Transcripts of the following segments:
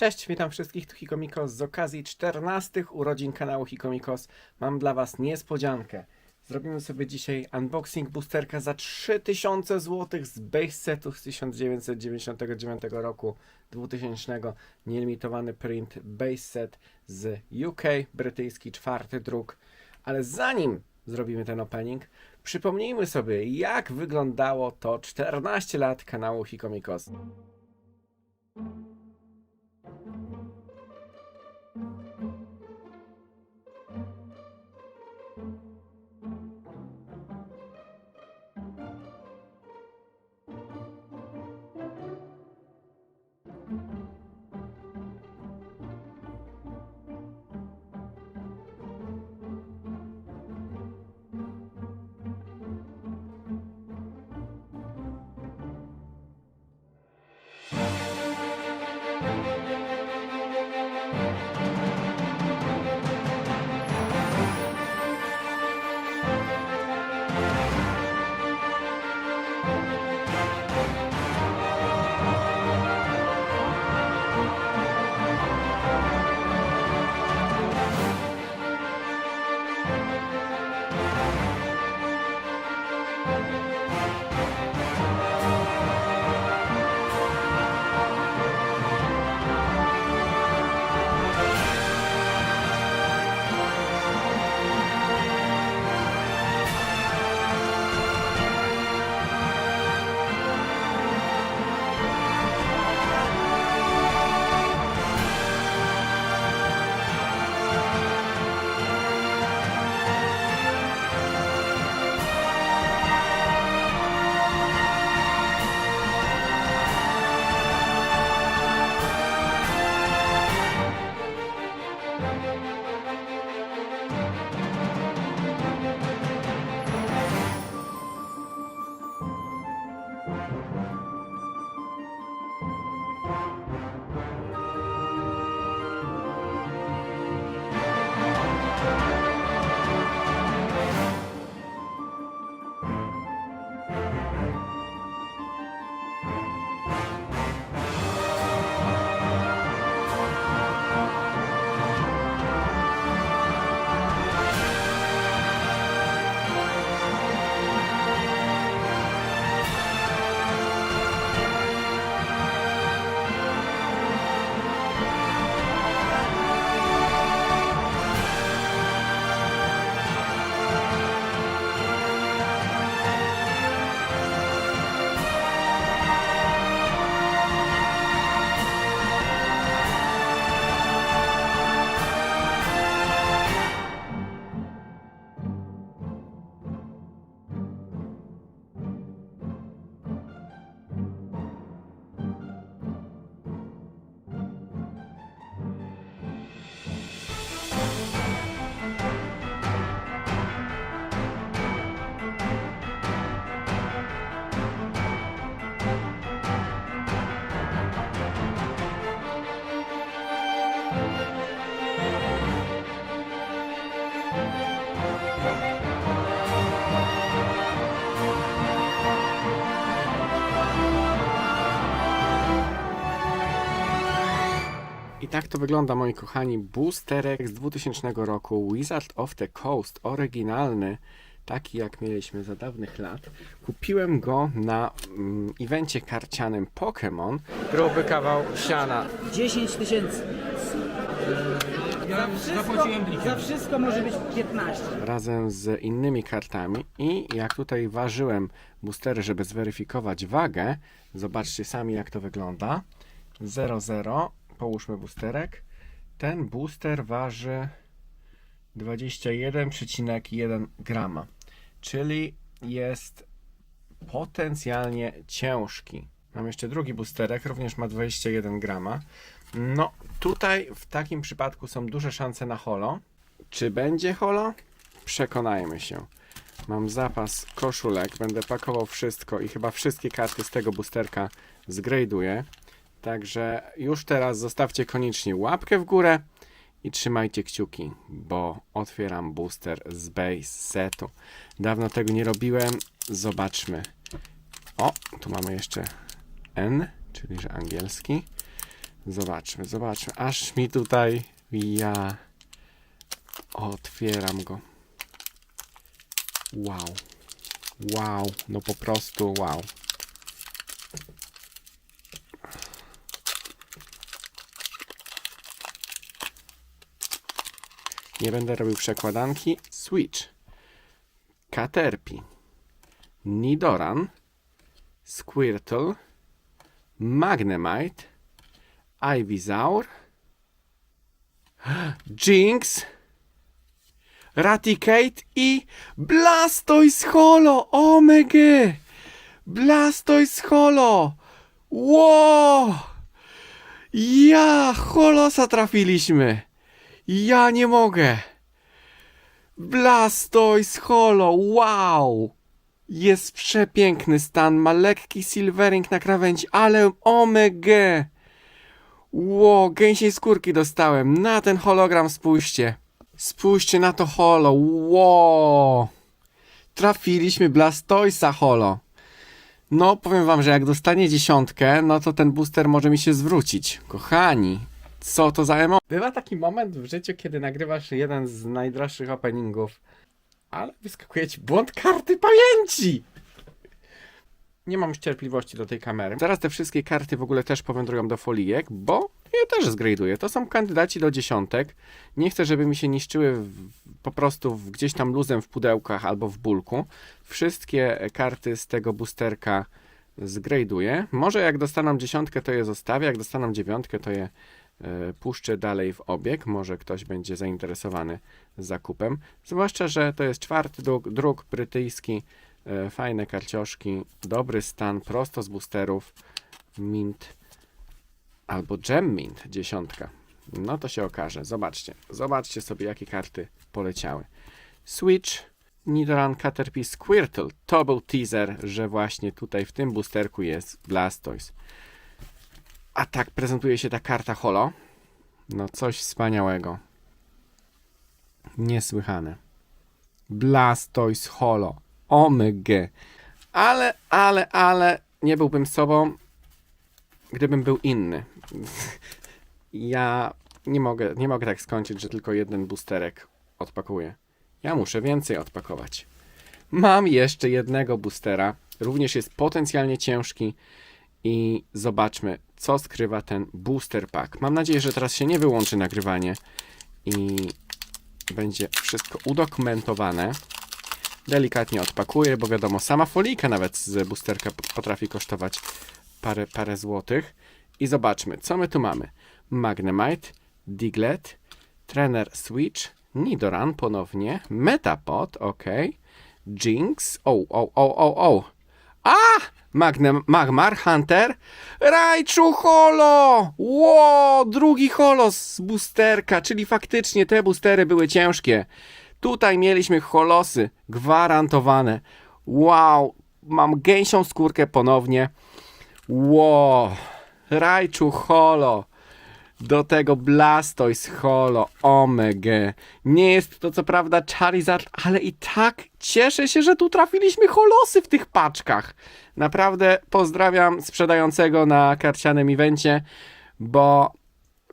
Cześć, witam wszystkich, tu Hikomikos. Z okazji 14 urodzin kanału Hikomikos mam dla Was niespodziankę. Zrobimy sobie dzisiaj unboxing boosterka za 3000 zł z base setu z 1999 roku 2000. Nielimitowany print base set z UK, brytyjski czwarty druk. Ale zanim zrobimy ten opening, przypomnijmy sobie jak wyglądało to 14 lat kanału Hikomikos. Tak to wygląda, moi kochani, boosterek z 2000 roku Wizard of the Coast, oryginalny, taki jak mieliśmy za dawnych lat. Kupiłem go na mm, evencie karcianym Pokémon. Gruby kawał siana. 10 tysięcy. Ja zapłaciłem Za wszystko może być 15. razem z innymi kartami i jak tutaj ważyłem boostery, żeby zweryfikować wagę, zobaczcie sami jak to wygląda. 0,0, połóżmy boosterek. Ten booster waży 21,1 grama, czyli jest potencjalnie ciężki. Mam jeszcze drugi boosterek, również ma 21 grama. No, tutaj w takim przypadku są duże szanse na holo. Czy będzie holo? Przekonajmy się. Mam zapas koszulek, będę pakował wszystko i chyba wszystkie karty z tego boosterka zgraduję. Także już teraz zostawcie koniecznie łapkę w górę i trzymajcie kciuki, bo otwieram booster z base setu. Dawno tego nie robiłem. Zobaczmy. O, tu mamy jeszcze N, czyli że angielski. Zobaczmy, zobaczmy. Aż mi tutaj ja otwieram go. Wow. Wow, no po prostu wow. Nie będę robił przekładanki. Switch. Caterpie. Nidoran. Squirtle. Magnemite. Ivysaur. Jinx. Raticate i Blastoise Holo! Omega! Blastoise Holo! Wow! Ja! Holosa trafiliśmy! Ja nie mogę! Blastoise Holo! Wow! Jest przepiękny stan, ma lekki silvering na krawędzi, ale omega! Ło, gęsiej skórki dostałem. Na ten hologram spójrzcie. Spójrzcie na to holo. Ło! Trafiliśmy Blastoisa holo. No, powiem wam, że jak dostanie dziesiątkę, no to ten booster może mi się zwrócić. Kochani, co to za emo... Bywa taki moment w życiu, kiedy nagrywasz jeden z najdroższych openingów, ale wyskakuje ci błąd karty pamięci! Nie mam już cierpliwości do tej kamery. Zaraz te wszystkie karty w ogóle też powędrują do folijek, bo je też zgraduję. To są kandydaci do dziesiątek. Nie chcę, żeby mi się niszczyły w, po prostu w, gdzieś tam luzem w pudełkach albo w bulku. Wszystkie karty z tego boosterka zgraduję. Może jak dostaną dziesiątkę, to je zostawię. Jak dostaną dziewiątkę, to je puszczę dalej w obieg. Może ktoś będzie zainteresowany zakupem. Zwłaszcza, że to jest czwarty druk, druk brytyjski. E, fajne karcioszki, dobry stan, prosto z boosterów. Mint albo Gem Mint, dziesiątka. No to się okaże. Zobaczcie. Zobaczcie sobie, jakie karty poleciały. Switch, Nidoran, Caterpie, Squirtle. To był teaser, że właśnie tutaj w tym boosterku jest Blastoise. A tak prezentuje się ta karta holo. No coś wspaniałego. Niesłychane. Blastoise holo. Omega. Ale, ale, ale nie byłbym sobą, gdybym był inny. Ja nie mogę, nie mogę tak skończyć, że tylko jeden boosterek odpakuję. Ja muszę więcej odpakować. Mam jeszcze jednego boostera. Również jest potencjalnie ciężki. I zobaczmy, co skrywa ten booster pack. Mam nadzieję, że teraz się nie wyłączy nagrywanie i będzie wszystko udokumentowane. Delikatnie odpakuję, bo wiadomo, sama folika nawet z boosterka potrafi kosztować parę, parę złotych. I zobaczmy, co my tu mamy. Magnemite, Diglett, Trainer Switch, Nidoran ponownie, Metapod, ok, Jinx, o, o, o, o, o. A! Magnem, Magmar, Hunter, Raichu Holo! Ło, drugi holo z boosterka, czyli faktycznie te boostery były ciężkie. Tutaj mieliśmy holosy gwarantowane. Wow, mam gęsią skórkę ponownie. Wow, Raichu Holo. Do tego Blastoise Holo, Omega. Nie jest to co prawda Charizard, ale i tak cieszę się, że tu trafiliśmy holosy w tych paczkach. Naprawdę pozdrawiam sprzedającego na karcianym evencie, bo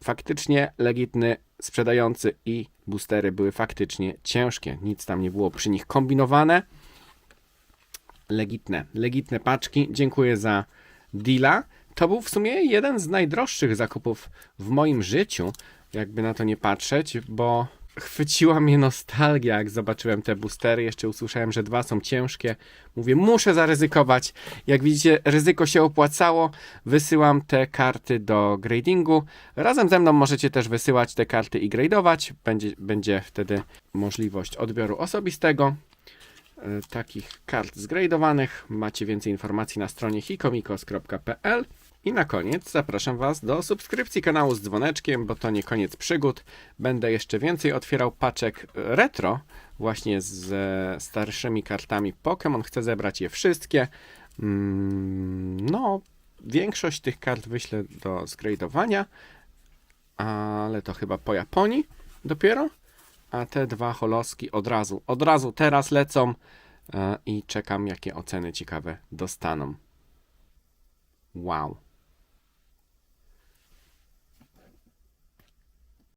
faktycznie legitny sprzedający i boostery były faktycznie ciężkie. Nic tam nie było przy nich kombinowane. Legitne, legitne paczki. Dziękuję za deala. To był w sumie jeden z najdroższych zakupów w moim życiu, jakby na to nie patrzeć, bo chwyciła mnie nostalgia, jak zobaczyłem te boostery. Jeszcze usłyszałem, że dwa są ciężkie. Mówię, muszę zaryzykować. Jak widzicie, ryzyko się opłacało. Wysyłam te karty do gradingu. Razem ze mną możecie też wysyłać te karty i gradować. Będzie, będzie wtedy możliwość odbioru osobistego e, takich kart zgradowanych. Macie więcej informacji na stronie hikomikos.pl. I na koniec zapraszam Was do subskrypcji kanału z dzwoneczkiem, bo to nie koniec przygód. Będę jeszcze więcej otwierał paczek retro, właśnie z starszymi kartami Pokémon. Chcę zebrać je wszystkie. Mm, No, większość tych kart wyślę do zgradowania, ale to chyba po Japonii dopiero. A te dwa holoski od razu, od razu teraz lecą e, i czekam, jakie oceny ciekawe dostaną. Wow.